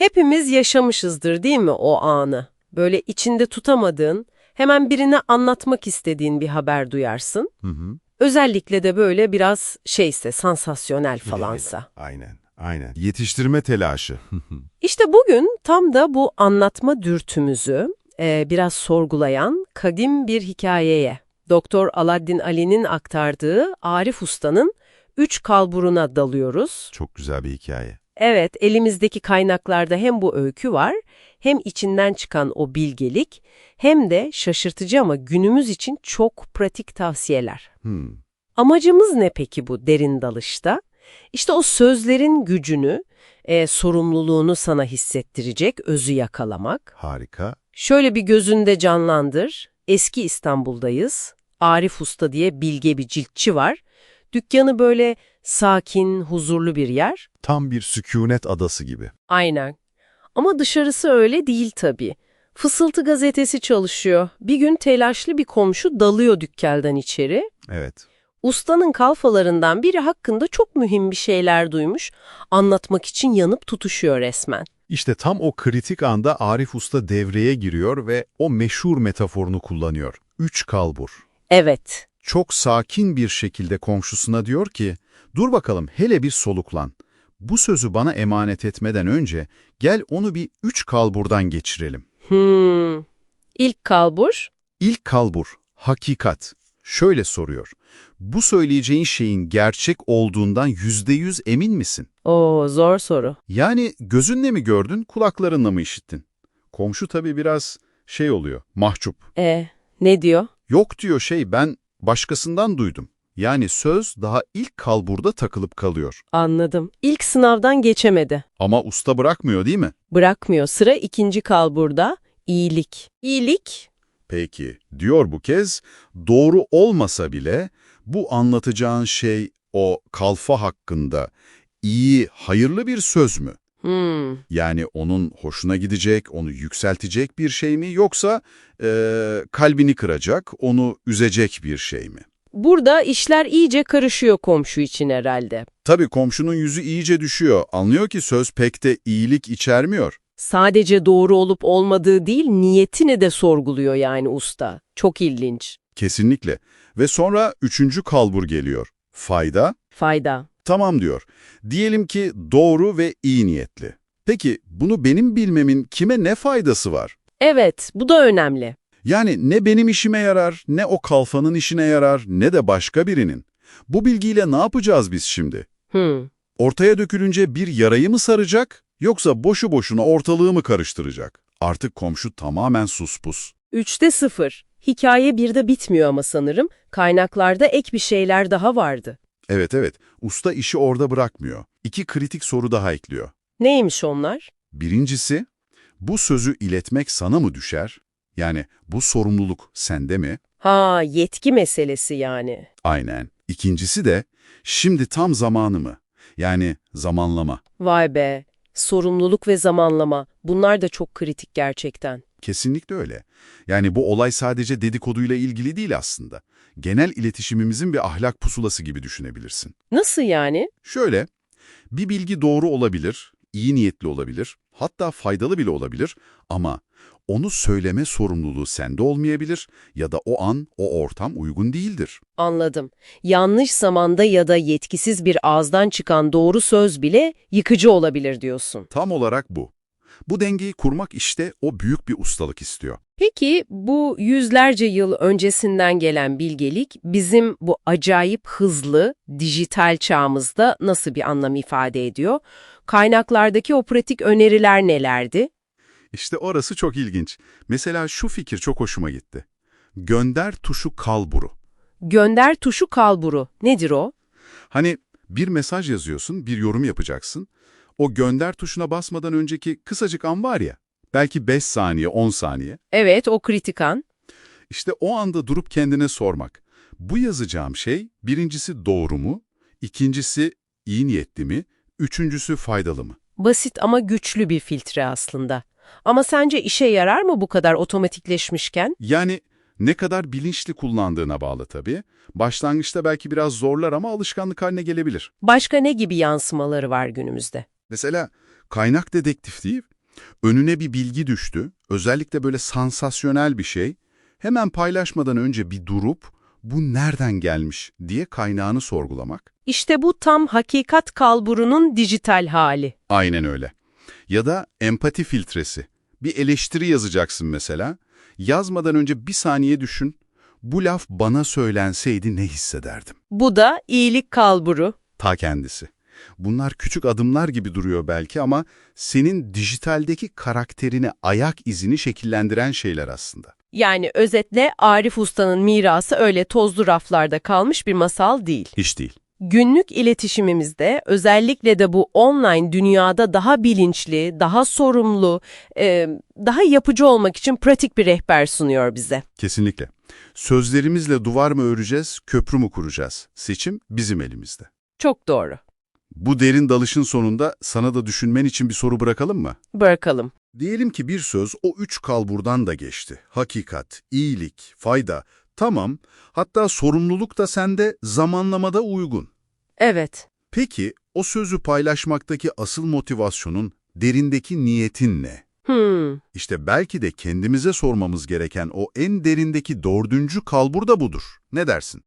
Hepimiz yaşamışızdır değil mi o anı? Böyle içinde tutamadığın, hemen birine anlatmak istediğin bir haber duyarsın. Hı hı. Özellikle de böyle biraz şeyse, sansasyonel falansa. Aynen, aynen. Yetiştirme telaşı. İşte bugün tam da bu anlatma dürtümüzü e, biraz sorgulayan kadim bir hikayeye, Doktor Aladdin Ali'nin aktardığı Arif Usta'nın Üç Kalburuna dalıyoruz. Çok güzel bir hikaye. Evet, elimizdeki kaynaklarda hem bu öykü var, hem içinden çıkan o bilgelik, hem de şaşırtıcı ama günümüz için çok pratik tavsiyeler. Hmm. Amacımız ne peki bu derin dalışta? İşte o sözlerin gücünü, e, sorumluluğunu sana hissettirecek özü yakalamak. Harika. Şöyle bir gözünde canlandır. Eski İstanbul'dayız. Arif Usta diye bilge bir ciltçi var. Dükkanı böyle sakin, huzurlu bir yer. Tam bir sükunet adası gibi. Aynen. Ama dışarısı öyle değil tabii. Fısıltı gazetesi çalışıyor. Bir gün telaşlı bir komşu dalıyor dükkandan içeri. Evet. Ustanın kalfalarından biri hakkında çok mühim bir şeyler duymuş. Anlatmak için yanıp tutuşuyor resmen. İşte tam o kritik anda Arif Usta devreye giriyor ve o meşhur metaforunu kullanıyor. Üç kalbur. Evet. Çok sakin bir şekilde komşusuna diyor ki, ''Dur bakalım hele bir soluklan. Bu sözü bana emanet etmeden önce gel onu bir üç kalburdan geçirelim.'' Hmm. İlk kalbur. İlk kalbur, hakikat. Şöyle soruyor, bu söyleyeceğin şeyin gerçek olduğundan yüzde yüz emin misin? Oo zor soru. Yani gözünle mi gördün, kulaklarınla mı işittin? Komşu tabii biraz şey oluyor, mahcup. E ne diyor? Yok diyor şey ben başkasından duydum. Yani söz daha ilk kalburda takılıp kalıyor. Anladım. İlk sınavdan geçemedi. Ama usta bırakmıyor değil mi? Bırakmıyor. Sıra ikinci kalburda. İyilik. İyilik. Peki, diyor bu kez, doğru olmasa bile bu anlatacağın şey o kalfa hakkında iyi, hayırlı bir söz mü? Hmm. Yani onun hoşuna gidecek, onu yükseltecek bir şey mi yoksa eee, kalbini kıracak, onu üzecek bir şey mi? Burada işler iyice karışıyor komşu için herhalde. Tabii komşunun yüzü iyice düşüyor. Anlıyor ki söz pek de iyilik içermiyor. Sadece doğru olup olmadığı değil, niyetini de sorguluyor yani usta. Çok ilginç. Kesinlikle. Ve sonra üçüncü kalbur geliyor. Fayda? Fayda. Tamam diyor. Diyelim ki doğru ve iyi niyetli. Peki bunu benim bilmemin kime ne faydası var? Evet, bu da önemli. Yani ne benim işime yarar, ne o kalfanın işine yarar, ne de başka birinin. Bu bilgiyle ne yapacağız biz şimdi? Hmm. Ortaya dökülünce bir yarayı mı saracak, yoksa boşu boşuna ortalığı mı karıştıracak? Artık komşu tamamen suspus. Üçte sıfır. Hikaye bir de bitmiyor ama sanırım. Kaynaklarda ek bir şeyler daha vardı. Evet evet, usta işi orada bırakmıyor. İki kritik soru daha ekliyor. Neymiş onlar? Birincisi, bu sözü iletmek sana mı düşer? Yani bu sorumluluk sende mi? Ha, yetki meselesi yani. Aynen. İkincisi de, şimdi tam zamanı mı? Yani zamanlama. Vay be. Sorumluluk ve zamanlama. Bunlar da çok kritik gerçekten. Kesinlikle öyle. Yani bu olay sadece dedikoduyla ilgili değil aslında. Genel iletişimimizin bir ahlak pusulası gibi düşünebilirsin. Nasıl yani? Şöyle, bir bilgi doğru olabilir, iyi niyetli olabilir, hatta faydalı bile olabilir ama onu söyleme sorumluluğu sende olmayabilir ya da o an, o ortam uygun değildir. Anladım. Yanlış zamanda ya da yetkisiz bir ağızdan çıkan doğru söz bile yıkıcı olabilir diyorsun. Tam olarak bu. Bu dengeyi kurmak işte o büyük bir ustalık istiyor. Peki bu yüzlerce yıl öncesinden gelen bilgelik bizim bu acayip hızlı dijital çağımızda nasıl bir anlam ifade ediyor? Kaynaklardaki o pratik öneriler nelerdi? İşte orası çok ilginç. Mesela şu fikir çok hoşuma gitti. Gönder tuşu kalburu. Gönder tuşu kalburu. Nedir o? Hani bir mesaj yazıyorsun, bir yorum yapacaksın. O gönder tuşuna basmadan önceki kısacık an var ya, belki 5 saniye, 10 saniye. Evet, o kritik an. İşte o anda durup kendine sormak. Bu yazacağım şey birincisi doğru mu, ikincisi iyi niyetli mi, üçüncüsü faydalı mı? Basit ama güçlü bir filtre aslında. Ama sence işe yarar mı bu kadar otomatikleşmişken? Yani ne kadar bilinçli kullandığına bağlı tabii. Başlangıçta belki biraz zorlar ama alışkanlık haline gelebilir. Başka ne gibi yansımaları var günümüzde? Mesela Kaynak dedektifliği, önüne bir bilgi düştü, özellikle böyle sansasyonel bir şey, hemen paylaşmadan önce bir durup, bu nereden gelmiş diye kaynağını sorgulamak. İşte bu tam hakikat kalburunun dijital hali. Aynen öyle. Ya da empati filtresi. Bir eleştiri yazacaksın mesela. Yazmadan önce bir saniye düşün. Bu laf bana söylenseydi ne hissederdim? Bu da iyilik kalburu. Ta kendisi. Bunlar küçük adımlar gibi duruyor belki ama senin dijitaldeki karakterini, ayak izini şekillendiren şeyler aslında. Yani özetle Arif Usta'nın mirası öyle tozlu raflarda kalmış bir masal değil. Hiç değil. Günlük iletişimimizde özellikle de bu online dünyada daha bilinçli, daha sorumlu, e, daha yapıcı olmak için pratik bir rehber sunuyor bize. Kesinlikle. Sözlerimizle duvar mı öreceğiz, köprü mü kuracağız? Seçim bizim elimizde. Çok doğru. Bu derin dalışın sonunda sana da düşünmen için bir soru bırakalım mı? Bırakalım. Diyelim ki bir söz o üç kalburdan da geçti. Hakikat, iyilik, fayda. Tamam, hatta sorumluluk da sende zamanlamada uygun. Evet. Peki o sözü paylaşmaktaki asıl motivasyonun, derindeki niyetin ne? Hmm. İşte belki de kendimize sormamız gereken o en derindeki dördüncü kalbur da budur. Ne dersin?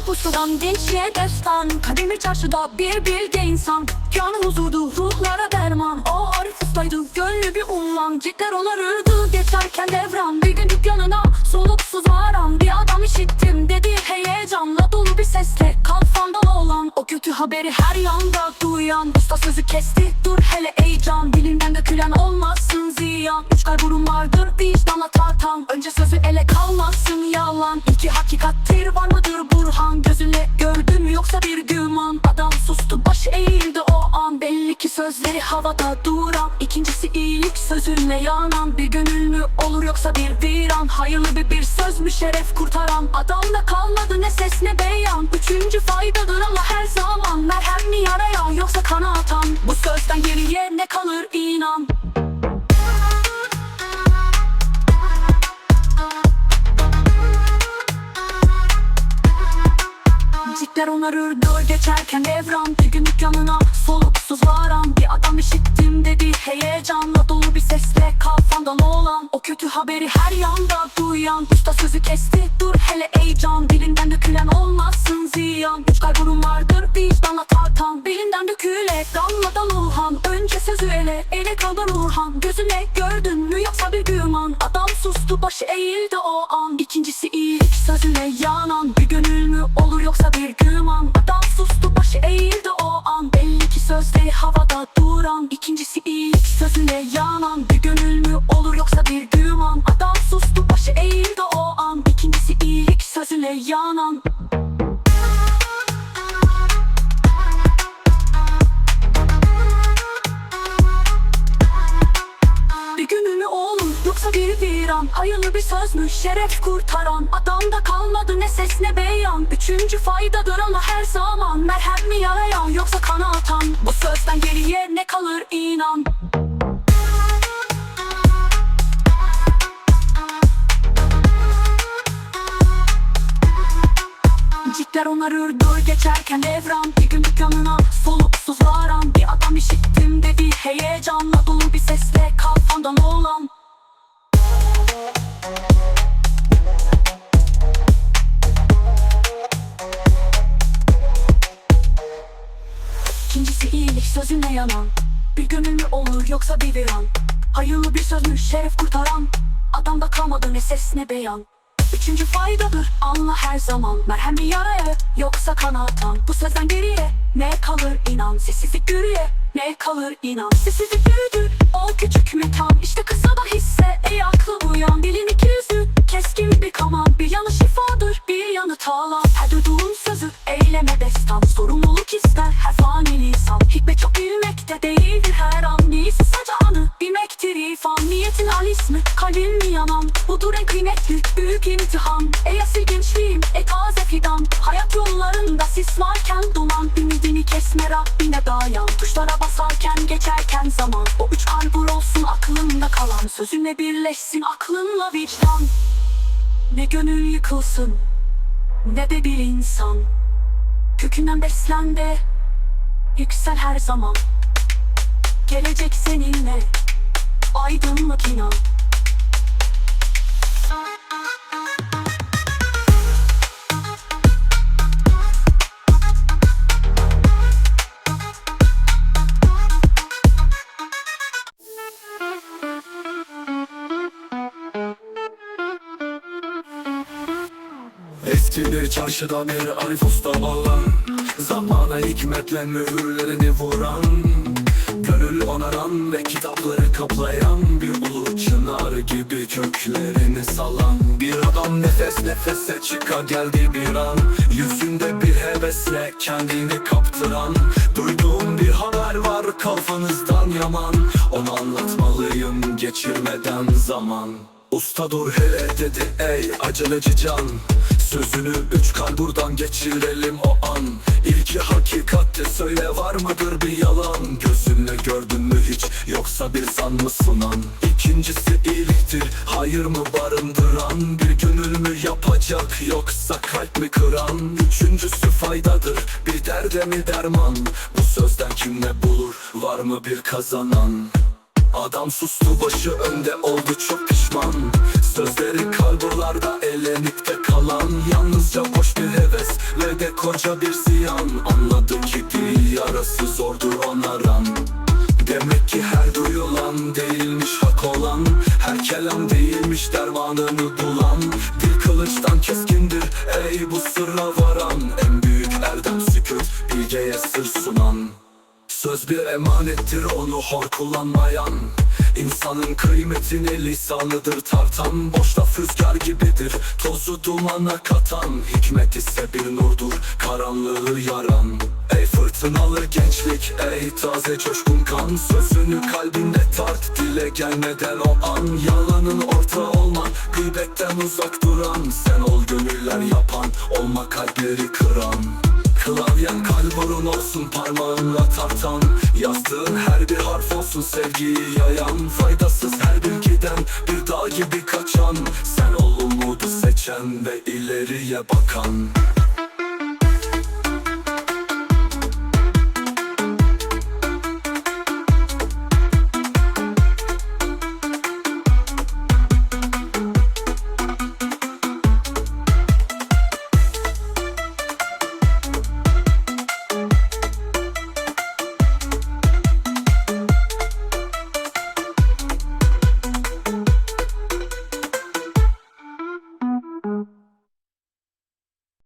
Arı pusudan gençliğe destan. Kademi çarşıda bir bilge insan. Kanı huzurdu ruhlara derman. O Arif ustaydı gönlü bir unvan. Cidder olarırdı geçerken devran. Bir gün dükkanına soluksuz varan. Bir adam işittim dedi heyecanla dolu bir sesle. Kalfandan olan kötü haberi her yanda duyan Usta sözü kesti dur hele heyecan. Dilinden dökülen olmasın ziyan. Üç kalburun vardır vicdanla tartan. Önce sözü ele kalmasın yalan. İki hakikattir var mıdır Burhan? Gözünle gördün mü yoksa bir güman. Adam sustu baş eğildi o an. Belli ki sözleri havada duran. İkincisi iyilik sözünle yanan. Bir gönül mü olur yoksa bir viran? Hayırlı bir bir söz mü şeref kurtaran? Adamda kalmadı ne ses ne beyan. Üçüncü faydadır ama her zaman Merhem mi yaraya yoksa kana atan Bu sözden geriye ne kalır inan? Cikler onarırdı geçerken evran. Bir gün dükkanına soluksuz varan. Bir adam işittim dedi heyecanla dolu bir sesle Kalfandan olan o kötü haberi her yanda duyan. Usta sözü kesti dur hele heyecan Dilinden dökülen olmazsın ziyan. Üç kalburun vardır vicdanla tartan Belinden döküle damladan ulhan Önce sözü ele ele kalır Urhan Gözüne gördün mü yoksa bir güman? Adam sustu başı eğildi o an. İkincisi iyilik sözüne yanan. Bir gönül mü olur yoksa bir güman? Adam şeref kurtaran Adamda kalmadı ne ses ne beyan. Üçüncü faydadır ama her zaman Merhem mi yarayan? Yoksa kana atan Bu sözden geriye ne kalır inan? Cikler onarırdı geçerken evran. Bir gün dükkanına soluksuz varan. Bir adam işittim dedi heyecanla dolu bir sesle Kalfandan olan. İkincisi sözüne yanan Bir gönül mü olur yoksa bir viran? Hayırlı bir söz mü şeref kurtaran Adamda kalmadı ne ses ne beyan. Üçüncü faydadır anla her zaman Merhem mi yaraya yoksa kanatan. Bu sözden geriye ne kalır inan? Sessizlik gürüye ne kalır inan? Sessizlik büyüdür o küçük metan. İşte kısa da hisse ey aklı uyan. Dilin iki yüzü keskin bir kaman. Bir yanı şifadır bir yanı talan Her duyduğun eyleme destan Sorumluluk ister her fani lisan Hikmet çok bilmekte değildir her an. Niyesi sadece anı bilmektir. İfan Niyetin alis mi kalbin mi yanan? Budur en kıymetli büyük imtihan. Ey asil gençliğim ey taze fidan. Hayat yollarında sis varken duman. Ümidini kesme Rabbine dayan. Tuşlara basarken geçerken zaman. O üç kalbur olsun aklında kalan. Sözünle birleşsin aklınla vicdan. Ne gönül yıkılsın Ne de bir insan Kökünden beslen de Yüksel her zaman. Gelecek seninle. Aydınlık inan Eski bir çarşıda bir Arif Usta olan Zamana hikmetle mühürlerini vuran Gönül onaran ve kitapları kaplayan Bir ulu çınar gibi köklerini salan. Bir adam nefes nefese çıka geldi bir an. Yüzünde bir hevesle kendini kaptıran. Duyduğum bir haber var kafanızdan yaman. Onu anlatmalıyım geçirmeden zaman. Usta dur hele dedi ey aceleci can Sözünü üç kalburdan geçirelim o an. İlki hakikatte söyle var mıdır bir yalan? Gözünle gördün mü hiç yoksa bir zan mı sunan? İkincisi iyiliktir hayır mı barındıran? Bir gönül mü yapacak yoksa kalp mi kıran? Üçüncüsü faydadır bir derde mi derman? Bu sözden kim ne bulur var mı bir kazanan Adam sustu başı önde oldu çok pişman. Sözleri kalburlarda elenip kalan. Yalnızca boş bir heves ve de koca bir ziyan. Anladı ki dil yarası zordur onaran Demek ki her duyulan değilmiş hak olan. Her kelam değilmiş dermanını bulan. Dil kılıçtan keskindir ey bu sırra varan. En büyük erdem sükut bilgeye sır sunan Söz bir emanettir onu hor kullanmayan. İnsanın kıymetini lisanıdır tartan. Boş laf rüzgar gibidir tozu dumana katan. Hikmet ise bir nurdur karanlığı yaran. Ey fırtınalı gençlik ey taze coşkun kan. Sözünü kalbinde tart dile gelmeden o an. Yalanın ortağı olman gıybetten uzak duran. Sen ol gönüller yapan olma kalpleri kıran. Klavyen kalburun olsun parmağınla tartan. Yazdığın her bir harf olsun sevgiyi yayan. Faydasız her bilgiden bir dağ gibi kaçan. Sen ol umudu seçen ve ileriye bakan